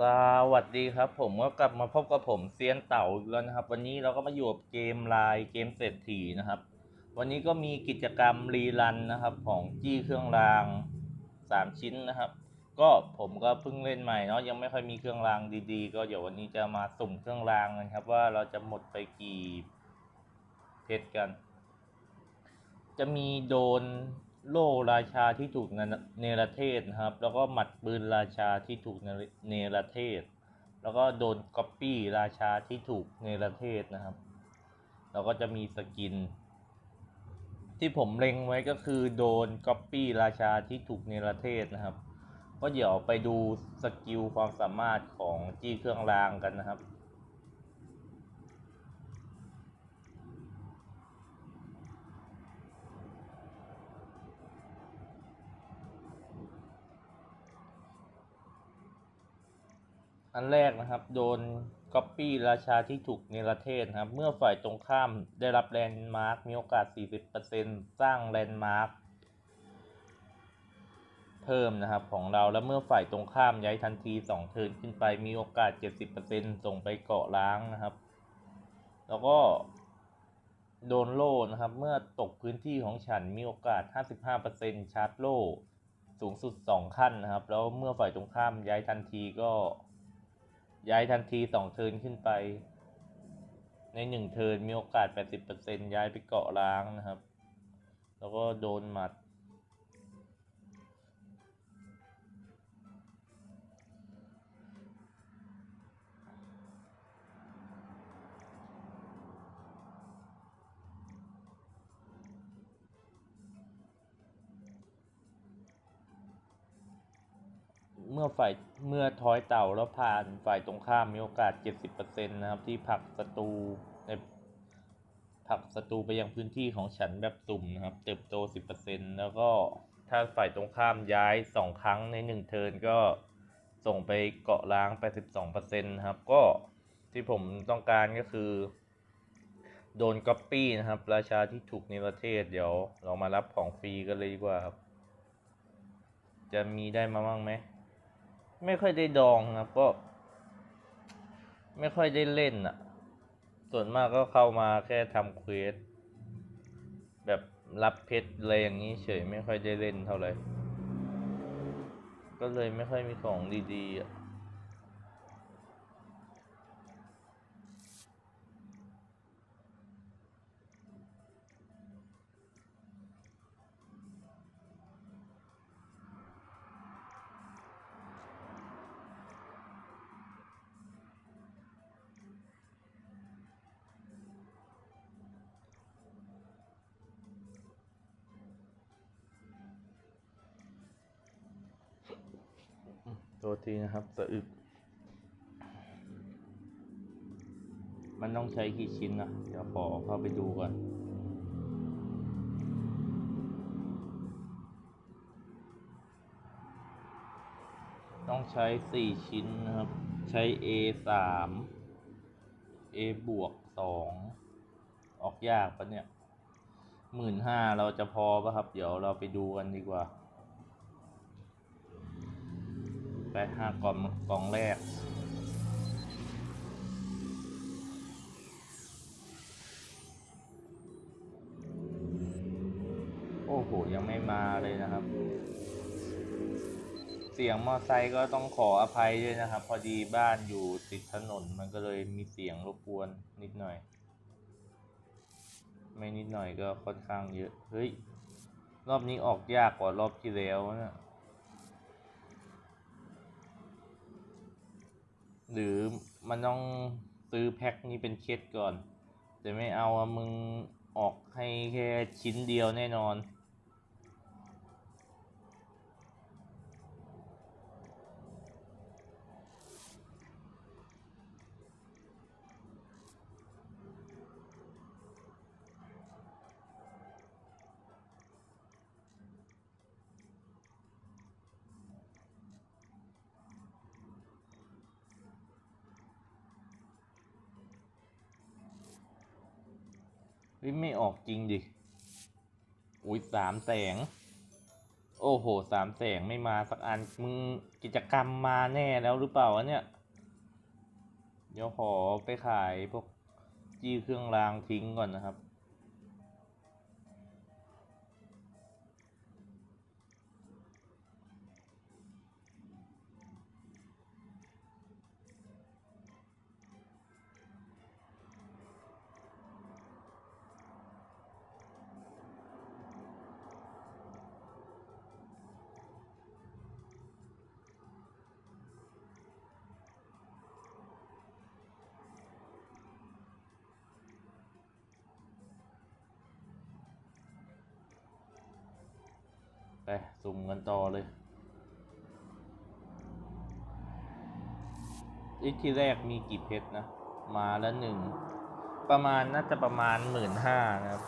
สวัสดีครับ ผมก็กลับมาพบกับผมเซียนเต่าอีกแล้วนะครับ วันนี้เราก็มาอยู่กับเกมไลน์เกมเศรษฐีนะครับ วันนี้ก็มีกิจกรรมรีรันนะครับของจี้เครื่องรางสามชิ้นนะครับ ก็ผมก็เพิ่งเล่นใหม่เนาะยังไม่ค่อยมีเครื่องรางดีๆ ก็เดี๋ยววันนี้จะมาสุ่มเครื่องรางกันครับ ว่าเราจะหมดไปกี่เพชรกัน จะมีโดน โล่ราชาที่ถูกเนรเทศนะครับ แล้วก็หมัดปืนราชาที่ถูกเนรเทศ แล้วก็โดนก๊อปปี้ราชาที่ถูกเนรเทศนะครับแล้วก็จะมีสกิน ที่ผมเล็งไว้ก็คือโดนก๊อปปี้ราชาที่ถูกเนรเทศนะครับ ก็เดี๋ยวไปดูสกิลความสามารถของจี้เครื่องรางกันนะครับ อันแรกนะครับ โดนก๊อปปี้ราชาที่ถูกเนรเทศนะครับ เมื่อฝ่ายตรงข้ามได้รับแลนด์มาร์คมีโอกาส 40%สร้างแลนด์มาร์คเพิ่มนะครับของเราแล้วเมื่อฝ่ายตรงข้ามย้ายทันที 2 เทิร์นขึ้นไปมีโอกาส 70%ส่งไปเกาะล้างนะครับ แล้วก็โดนโล่นะครับ เมื่อตกพื้นที่ของฉันมีโอกาส 55%ชาร์จโล่สูงสุด 2 ขั้นนะครับ แล้วเมื่อฝ่ายตรงข้ามย้ายทันทีก็ ย้ายทันทีสองเทิร์นขึ้นไป ในหนึ่งเทิร์นมีโอกาส 80%ย้ายไปเกาะล้างนะครับ แล้วก็โดนหมัด เมื่อฝ่ายเมื่อทอยเต่าแล้วผ่านฝ่ายตรงข้ามมีโอกาส 70%นะครับที่ผลักศัตรูในผลักศัตรูไปยังพื้นที่ของฉันแบบสุ่มนะครับ เติบโต 10%แล้วก็ถ้าฝ่ายตรงข้ามย้าย 2 ครั้งใน 1 เทิร์นก็ส่งไปเกาะล้าง 82%นะครับ ก็ที่ผมต้องการก็คือ โดนก๊อปปี้นะครับ ราชาที่ถูกในประเทศเดี๋ยวเรามารับของฟรีกันเลยดีกว่าครับ จะมีได้มาบ้างไหม ไม่ค่อยได้ดองครับก็ ไม่ค่อยได้เล่นอะ ส่วนมากก็เข้ามาแค่ทำเควสแบบรับเพชรอะไรอย่างนี้เฉยไม่ค่อยได้เล่นเท่าไหร่ก็เลยไม่ค่อยมีของดีๆอะ โทษทีนะครับสะอึก มันต้องใช้กี่ชิ้นนะเดี๋ยวขอเข้าไปดูก่อนต้องใช้สี่ชิ้นนะครับ ใช้ A สาม A บวกสองออกยากปะเนี่ยหมื่นห้าเราจะพอปะครับ เดี๋ยวเราไปดูกันดีกว่า ไปห้ากล่องกล่องแรก โอ้โห ยังไม่มาเลยนะครับ เสียงมอไซค์ก็ต้องขออภัยด้วยนะครับ พอดีบ้านอยู่ติดถนนมันก็เลยมีเสียงรบกวนนิดหน่อย ไม่นิดหน่อยก็ค่อนข้างเยอะ เฮ้ย รอบนี้ออกยากกว่ารอบที่แล้วนะ หรือมันต้องซื้อแพ็คนี้เป็นเคสก่อน แต่ไม่เอาอะมึงออกให้แค่ชิ้นเดียวแน่นอน ฮ้ยไม่ออกจริงดิ อุ้ยสามแสง โอ้โหสามแสงไม่มาสักอัน มึงกิจกรรมมาแน่แล้วหรือเปล่าวะเนี่ย เดี๋ยวขอไปขายพวกจี้เครื่องรางทิ้งก่อนนะครับ ไปสุ่มกันต่อเลย อีกที่แรกมีกี่เพชรนะ มาแล้วหนึ่ง ประมาณน่าจะประมาณหมื่นห้านะครับ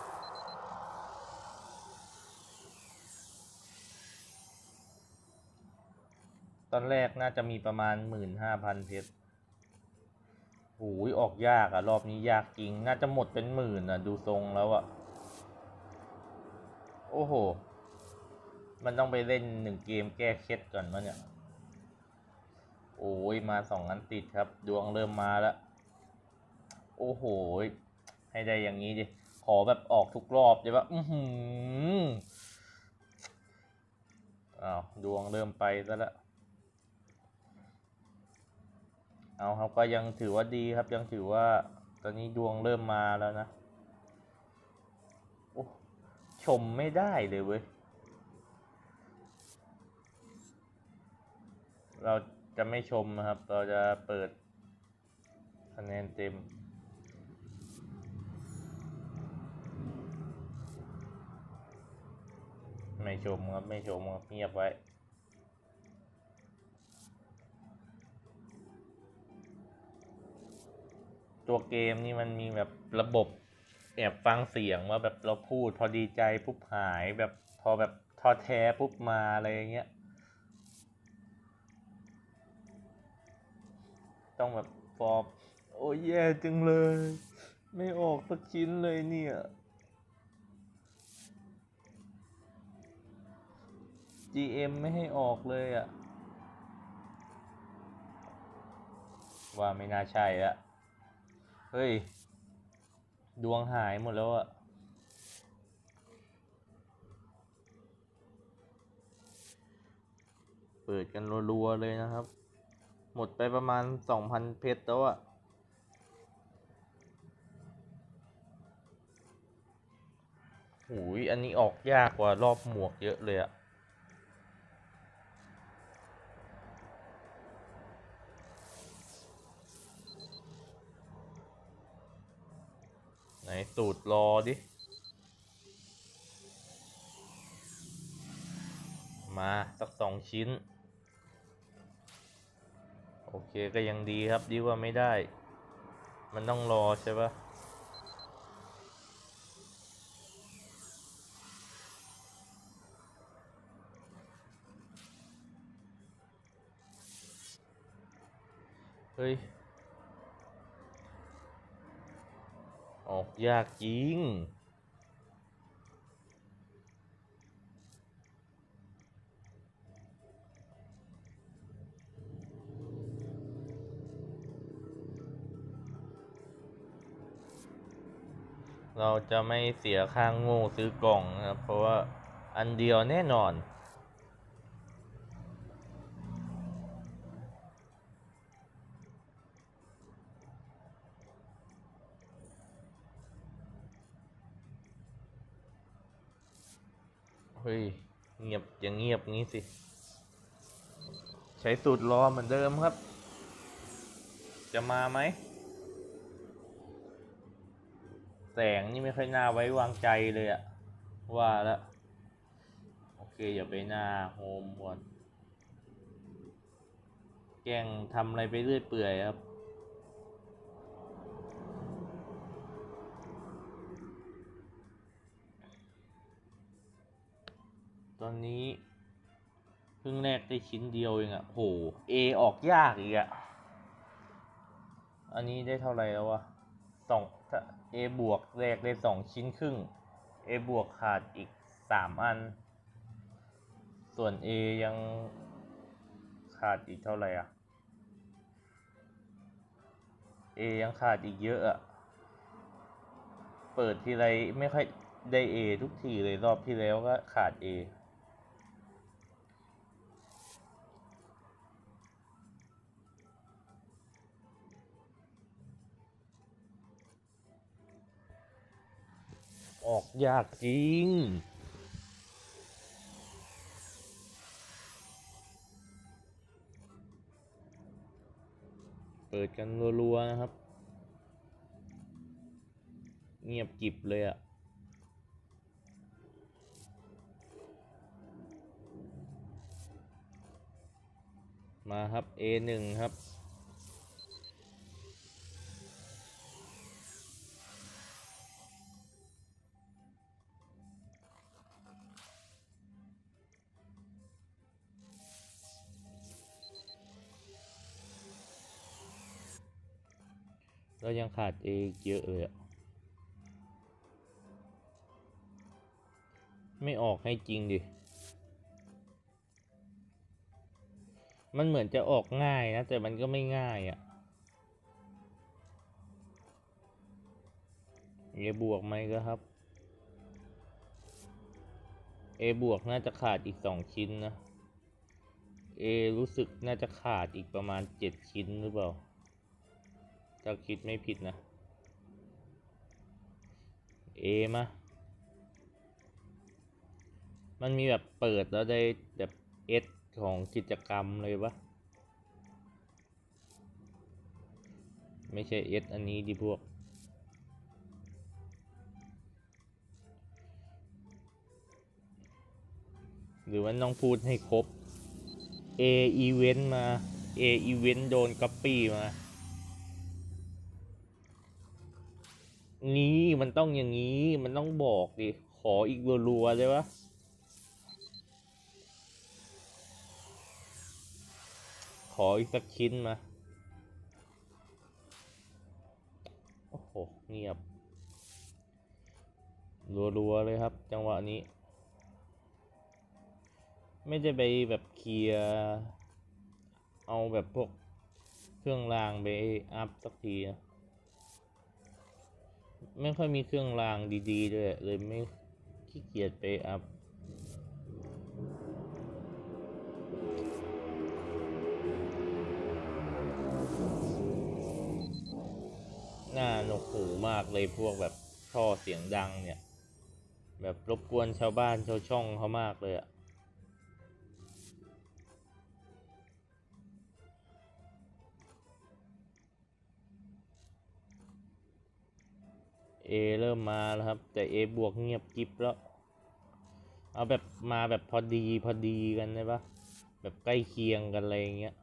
ตอนแรกน่าจะมีประมาณหมื่นห้าพันเพชรโอ้ยออกยากอะรอบนี้ยากจริง น่าจะหมดเป็นหมื่นอะดูทรงแล้วอะโอ้โห มันต้องไปเล่นหนึ่งเกมแก้เคล็ดก่อนวะเนี่ย โอ้ยมาสองอันติดครับ ดวงเริ่มมาแล้ว โอ้โห ให้ได้อย่างนี้ดิ ขอแบบออกทุกรอบเลยว่าอือหืออ้าวดวงเริ่มไปแล้วละเอาครับก็ยังถือว่าดีครับยังถือว่า ตอนนี้ดวงเริ่มมาแล้วนะ โอ้ ชมไม่ได้เลยเว้ย เราจะไม่ชมนะครับ เราจะเปิดคะแนนเต็ม ไม่ชมครับ ไม่ชมครับเงียบไว้ตัวเกมนี่มันมีแบบระบบแอบฟังเสียงว่าแบบเราพูดพอดีใจปุ๊บหายแบบพอแบบท้อแท้ปุ๊บมาอะไรอย่างเงี้ย ต้องแบบฟอบโอ้ยแย่จังเลย ไม่ออกสักชิ้นเลยเนี่ย GM ไม่ให้ออกเลยอะว่าไม่น่าใช่อะเฮ้ย ดวงหายหมดแล้วอะเปิดกันรัวๆเลยนะครับ หมดไปประมาณสองพันเพชรแล้วอะหูยอันนี้ออกยากกว่ารอบหมวกเยอะเลยอะไหนสูตรรอดิ มา สักสองชิ้น อเคก็ยังดีครับดีกว่าไม่ได้ มันต้องรอใช่ปะเฮ้ย ออกยากจริง เราจะไม่เสียค่างโง่ซื้อกล่องนะครับ เพราะว่าอันเดียวแน่นอนเฮ้ยเงียบอย่างเงียบงี้สิ ใช้สูตรรอเหมือนเดิมครับ จะมาไหม แสงนี่ไม่ค่อยน่าไว้วางใจเลยอะว่าแล้วโอเคอย่าไปหน้าโฮมก่อนแกงทำอะไรไปเรื่อยเปื่อยครับตอนนี้เพิ่งแรกได้ชิ้นเดียวเองอะโห A ออกยากอีกอะอันนี้ได้เท่าไหร่แล้ววะ สองถ้า A บวกแรกได้สองชิ้นครึ่ง A บวกขาดอีกสามอัน ส่วน A ยังขาดอีกเท่าไหร่อะ A ยังขาดอีกเยอะอะ เปิดทีไรไม่ค่อยได้ A ทุกทีเลยรอบที่แล้วก็ขาด A ออกยากจริง เปิดกันรัวๆนะครับ เงียบกิบเลยอะมาครับ A1 ครับ เรายังขาดอีกเยอะเลยอะไม่ออกให้จริงดิ มันเหมือนจะออกง่ายนะ แต่มันก็ไม่ง่ายอะ่ะ A บวกไหมก็ครับ A บวกน่าจะขาดอีกสองชิ้นนะ A รู้สึกน่าจะขาดอีกประมาณเจ็ดชิ้นหรือเปล่า ถ้าคิดไม่ผิดนะ A มา มันมีแบบเปิดแล้วได้แบบ S ของกิจกรรมเลยวะไม่ใช่ S อันนี้ดิพวก หรือว่าต้องพูดให้ครบ A event มา A event โดนก๊อปปี้มา นี่มันต้องอย่างนี้มันต้องบอกดิ ขออีกรัวๆได้ปะขออีกสักชิ้นมา โอ้โห เงียบ รัวๆเลยครับ จังหวะนี้ ไม่ได้ไปแบบเคลียร์ เอาแบบพวกเครื่องรางไปอัพสักทีนะ ไม่ค่อยมีเครื่องรางดีๆด้วยเลยไม่ขี้เกียจไปอัพน่าหนกหูมากเลยพวกแบบท่อเสียงดังเนี่ย แบบรบกวนชาวบ้านชาวช่องเขามากเลยอะ เอเริ่มมาแล้วครับ แต่ A บวกเงียบกิบแล้ว เอาแบบมาแบบพอดีพอดีกันได้ปะแบบใกล้เคียงกันอะไรเงี้ย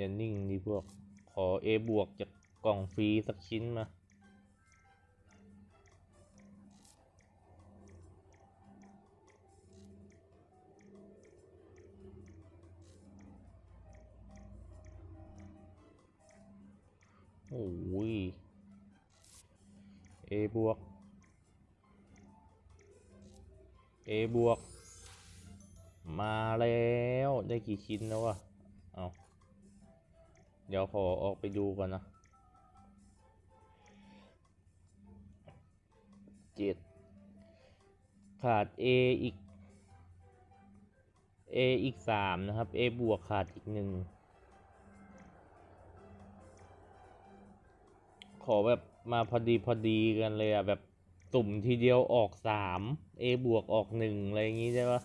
อย่านิ่งดิพวก ขอ A บวกจากกล่องฟรีสักชิ้นมา โอ้ย A บวก A บวก มาแล้ว ได้กี่ชิ้นแล้ววะ เดี๋ยวขอออกไปดูก่อนนะเจ็ดขาด A อีก A อีกสามนะครับ A บวกขาดอีกหนึ่งขอแบบมาพอดีพอดีกันเลยอะแบบตุ่มทีเดียวออกสาม A บวกออกหนึ่งอะไรอย่างงี้ใช่ปะ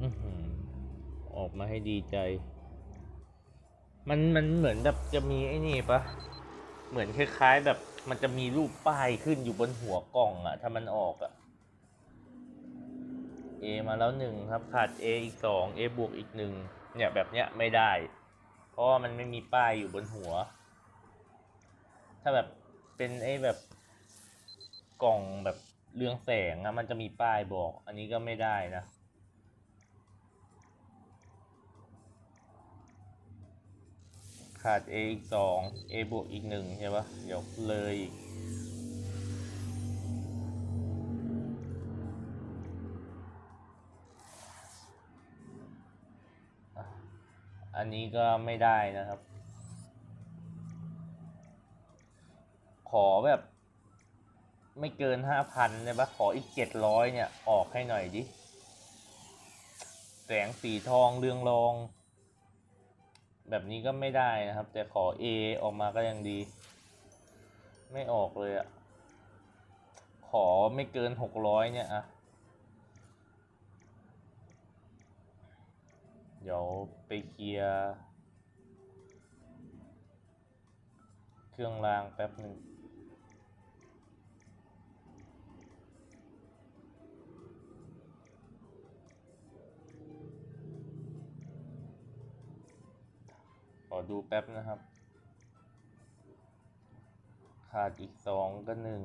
อื้อหือออก มาให้ดีใจ มันมันเหมือนแบบจะมีไอ้นี่ปะเหมือนคล้ายๆ แบบมันจะมีรูปป้ายขึ้นอยู่บนหัวกล่องอะถ้ามันออกอะ A มาแล้วหนึ่งครับขาด A อีกสอง A บวกอีกหนึ่งเนี่ยแบบเนี้ยไม่ได้ เพราะว่ามันไม่มีป้ายอยู่บนหัว ถ้าแบบเป็นไอ้แบบกล่องแบบเรืองแสงอะมันจะมีป้ายบอก อันนี้ก็ไม่ได้นะ ขาด A อีกสอง A บวกอีกหนึ่งใช่ปะเดี๋ยวเลยอีกอันนี้ก็ไม่ได้นะครับ ขอแบบ ไม่เกินห้าพันเลยปะขออีกเจ็ดร้อยเนี่ย ออกให้หน่อยดิ แสงสีทองเรืองรอง แบบนี้ก็ไม่ได้นะครับ แต่ขอ A ออกมาก็ยังดี ไม่ออกเลยอะขอไม่เกินหกร้อยเนี่ยอะเดี๋ยวไปเคลียร์ เครื่องรางแป๊บหนึ่ง อดูแป๊บนะครับ ขาดอีกสองก็หนึ่ง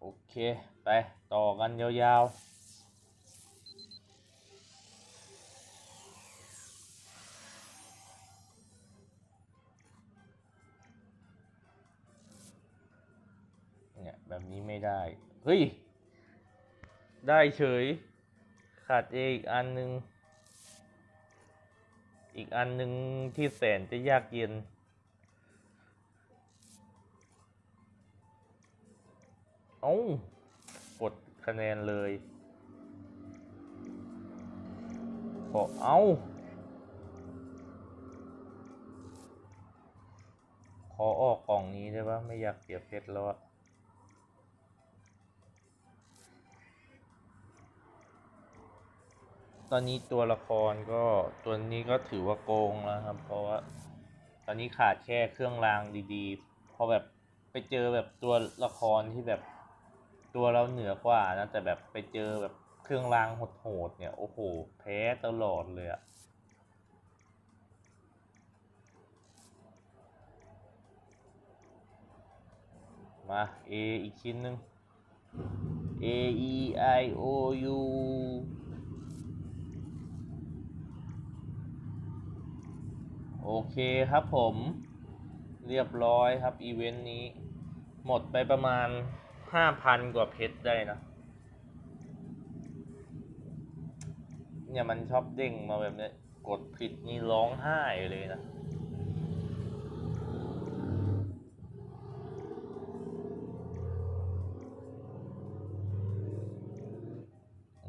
โอเค ไปต่อกันยาวๆเนี่ยแบบนี้ไม่ได้ เฮ้ย ได้เฉย ขาด A อีกอันหนึ่งอีกอันหนึ่งที่แสนจะยากเย็น เอากดคะแนนเลยขอเอาขอออกกล่องนี้ได้ปะไม่อยากเสียเพชรแล้วอะ ตอนนี้ตัวละครก็ตัวนี้ก็ถือว่าโกงแล้วครับ เพราะว่า ตอนนี้ขาดแค่เครื่องรางดีๆ พอแบบไปเจอแบบตัวละครที่แบบตัวเราเหนือกว่านะแต่แบบไปเจอแบบเครื่องรางโหดๆเนี่ยโอ้โหแพ้ตลอดเลยอะมา A อีกชิ้นหนึ่ง A E I O U โอเคครับผมเรียบร้อยครับ อีเวนต์นี้ หมดไปประมาณห้าพันกว่าเพชรได้นะ เนี่ยมันชอบเด้งมาแบบเนี้ยกดผิดนี่ร้องไห้เลยนะ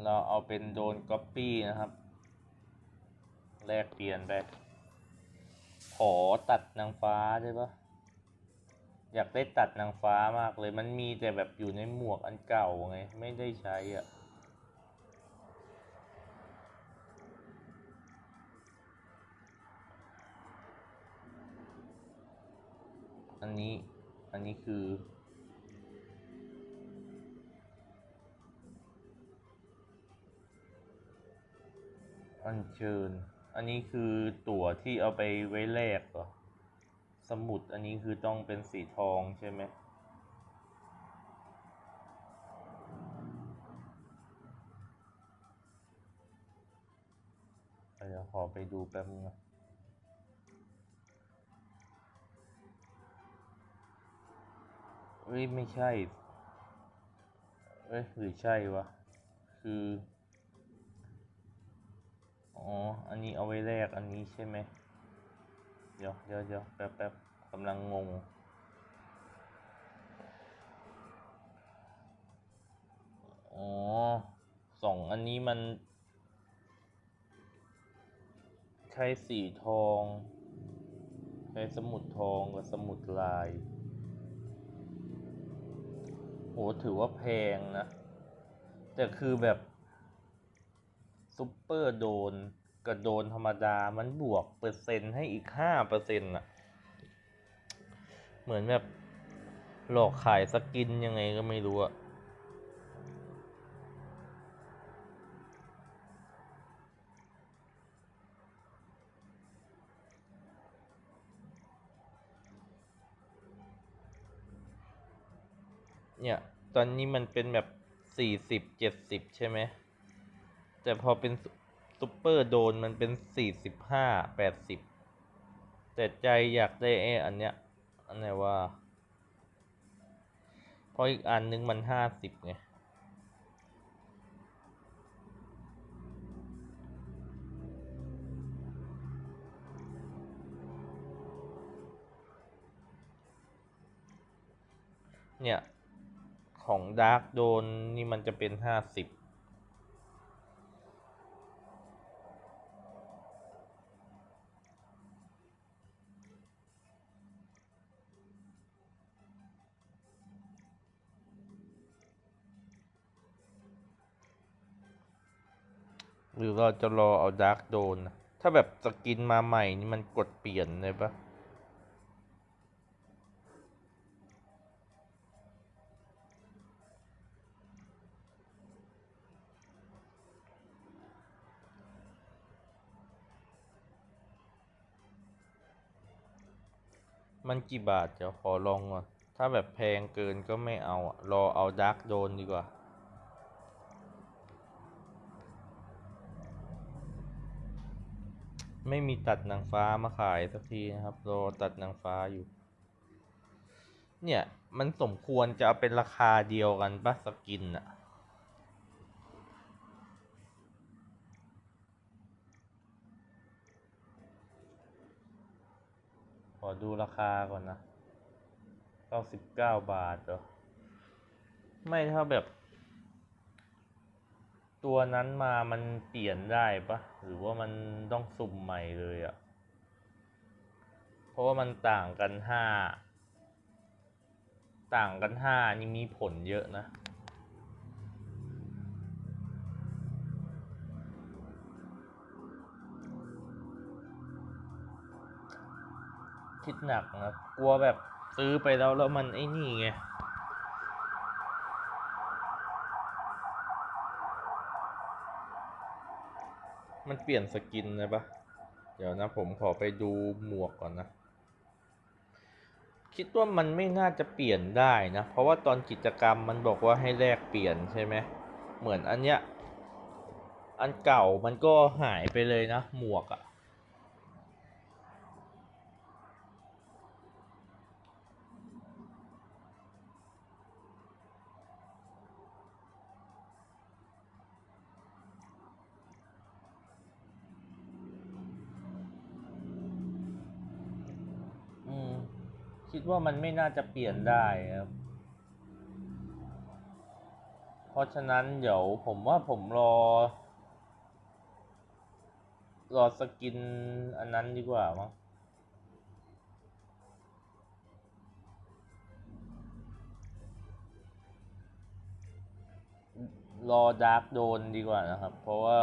เราเอาเป็นโดนก๊อปปี้นะครับ แลกเปลี่ยนไป ขอตัดนางฟ้าได้ปะอยากได้ตัดนางฟ้ามากเลย มันมีแต่แบบอยู่ในหมวกอันเก่าไง ไม่ได้ใช้อะ อันนี้ อันนี้คืออัญเชิญ อันนี้คือตั๋วที่เอาไปไว้แลกเหรอ สมุดอันนี้คือต้องเป็นสีทองใช่ไหมเดี๋ยวขอไปดูแป๊บนึงนะเอ้ยไม่ใช่เอ้ยหรือใช่วะ คือ อ๋อ อันนี้เอาไว้แลกอันนี้ใช่ไหม เดี๋ยวเดี๋ยวเดี๋ยวแป๊บแป๊บกำลังงง อ๋อสองอันนี้มัน ใช้สีทอง ใช้สมุดทองกับสมุดลาย โห ถือว่าแพงนะ แต่คือแบบ ซุปเปอร์โดนกับโดนธรรมดามันบวกเปอร์เซ็นต์ให้อีกห้าเปอร์เซ็นต์อะเหมือนแบบหลอกขายสกินยังไงก็ไม่รู้อะเนี่ย ตอนนี้มันเป็นแบบสี่สิบเจ็ดสิบใช่ไหม แต่พอเป็นซุปเปอร์โดนมันเป็นสี่สิบห้าแปดสิบแต่ใจอยากได้ไอ้อันเนี้ย อันไหนว่า เพราะอีกอันนึงมันห้าสิบไงเนี่ย ของดาร์กโดนนี่มันจะเป็นห้าสิบ หรือเราจะรอเอาดาร์กโดนนะถ้าแบบสกินมาใหม่นี่มันกดเปลี่ยนเลยปะมันกี่บาทเดี๋ยวขอลองก่อน ถ้าแบบแพงเกินก็ไม่เอาอะรอเอาดาร์กโดนดีกว่า ไม่มีตัดนางฟ้ามาขายสักทีนะครับรอตัดนางฟ้าอยู่ เนี่ยมันสมควรจะเอาเป็นราคาเดียวกันปะสกินอะขอดูราคาก่อนนะเก้าสิบเก้าบาทเหรอ ไม่ถ้าแบบ ตัวนั้นมามันเปลี่ยนได้ปะหรือว่ามันต้องสุ่มใหม่เลยอะเพราะว่ามันต่างกันห้าต่างกันห้านี่มีผลเยอะนะ คิดหนักนะ กลัวแบบซื้อไปแล้วแล้วมันไอ้นี่ไง มันเปลี่ยนสกินเลยปะเดี๋ยวนะผมขอไปดูหมวกก่อนนะ คิดว่ามันไม่น่าจะเปลี่ยนได้นะ เพราะว่าตอนกิจกรรมมันบอกว่าให้แลกเปลี่ยนใช่ไหม เหมือนอันเนี้ย อันเก่ามันก็หายไปเลยนะ หมวกอะ ว่ามันไม่น่าจะเปลี่ยนได้ครับ เพราะฉะนั้นเดี๋ยวผมว่าผมรอ รอสกินอันนั้นดีกว่ามั้งรอดาร์กโดนดีกว่านะครับ เพราะว่า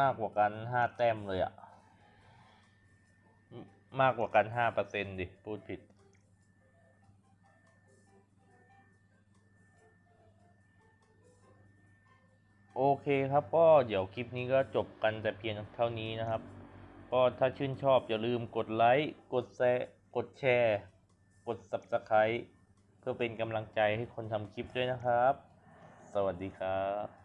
มากกว่ากันห้าแต้มเลยอะมากกว่ากันห้าเปอร์เซ็นดิ พูดผิด โอเคครับก็เดี๋ยวคลิปนี้ก็จบกันแต่เพียงเท่านี้นะครับ ก็ถ้าชื่นชอบ อย่าลืมกดไลค์ กดแชร์กดแชร์ กด Subscribe เพื่อเป็นกำลังใจให้คนทำคลิปด้วยนะครับ สวัสดีครับ